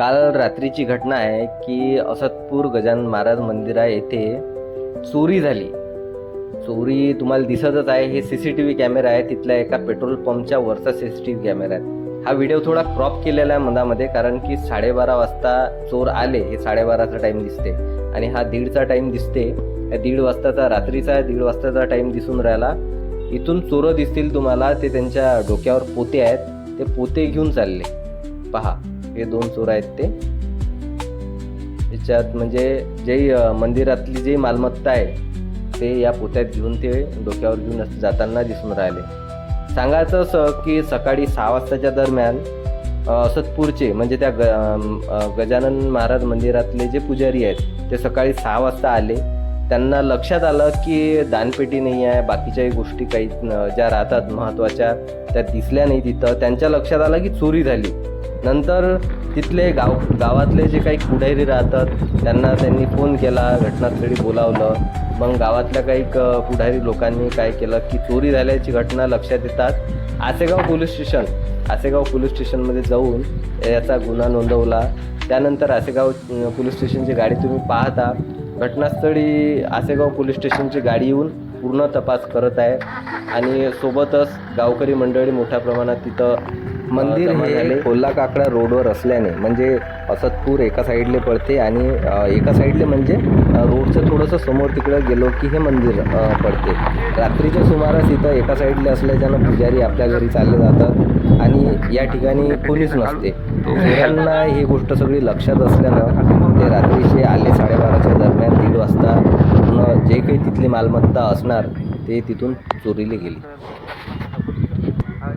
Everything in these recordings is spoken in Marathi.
काल रात्रीची घटना आहे की असतपूर गजानन महाराज मंदिरा येथे चोरी झाली. चोरी तुम्हाला दिसतच आहे. हे C C T V camera आहे. तिथल्या एका पेट्रोल पंपच्या वरचा C C T V camera आहे. हा व्हिडिओ थोडा क्रॉप केलेला आहे मनामध्ये कारण की साडेबारा वाजता चोर आले. हे साडेबाराचा टाईम दिसते आणि हा दीडचा टाईम दिसते. दीड वाजताचा रात्रीचा दीड वाजताचा टाईम दिसून राहिला. इथून चोरं दिसतील तुम्हाला. ते त्यांच्या डोक्यावर पोते आहेत. ते पोते घेऊन चालले. पहा. हे दोन चोर आहेत ते. याच्यात म्हणजे जे मंदिरातली जी मालमत्ता आहे ते या पोत्यात घेऊन ते डोक्यावर घेऊन असं जाताना दिसून राहिले. सांगायचं असं की सकाळी सहा वाजताच्या दरम्यान अ, असतपूरचे म्हणजे त्या ग गजानन महाराज मंदिरातले जे पुजारी आहेत ते सकाळी सहा वाजता आले. त्यांना लक्षात आलं की दानपेटी नाही आहे बाकीच्याही गोष्टी काही ज्या राहतात महत्त्वाच्या त्या दिसल्या नाही तिथं. त्यांच्या लक्षात आलं की चोरी झाली. नंतर तिथले गाव गावातले जे काही पुढारी राहतात त्यांना त्यांनी फोन केला घटनास्थळी बोलावलं. मग गावातल्या काही क- पुढारी लोकांनी काय केलं की चोरी झाल्याची घटना लक्षात येतात. Asegaon police station Asegaon police स्टेशनमध्ये जाऊन याचा गुन्हा नोंदवला. त्यानंतर आसेगाव पोलीस स्टेशनची गाडी तुम्ही पाहता. घटनास्थळी आसेगाव पोलीस स्टेशनची गाडी येऊन पूर्ण तपास करत आहे. आणि सोबतच गावकरी मंडळी मोठ्या प्रमाणात तिथं मंदिर हे कोल्हा काकडा रोडवर असल्याने म्हणजे असतपूर एका साईडले पडते आणि एका साईडले म्हणजे रोडचं थोडंसं समोर तिकडं गेलो की हे मंदिर पडते. रात्रीच्या सुमारास इथं एका साईडले असल्याच्यानं पुजारी आपल्या घरी चालले जातात आणि या ठिकाणी कोणीच नसते. चोरांना ही गोष्ट सगळी लक्षात असल्यानं ते रात्रीचे आले साडेबाराच्या दरम्यान दीड वाजता जे काही तिथली मालमत्ता असणार ते तिथून चोरीली गेली.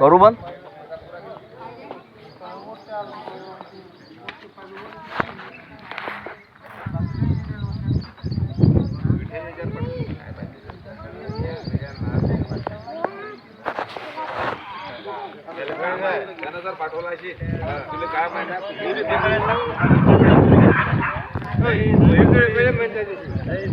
करू बंद पाठवला अशी. तुला काय माहिती?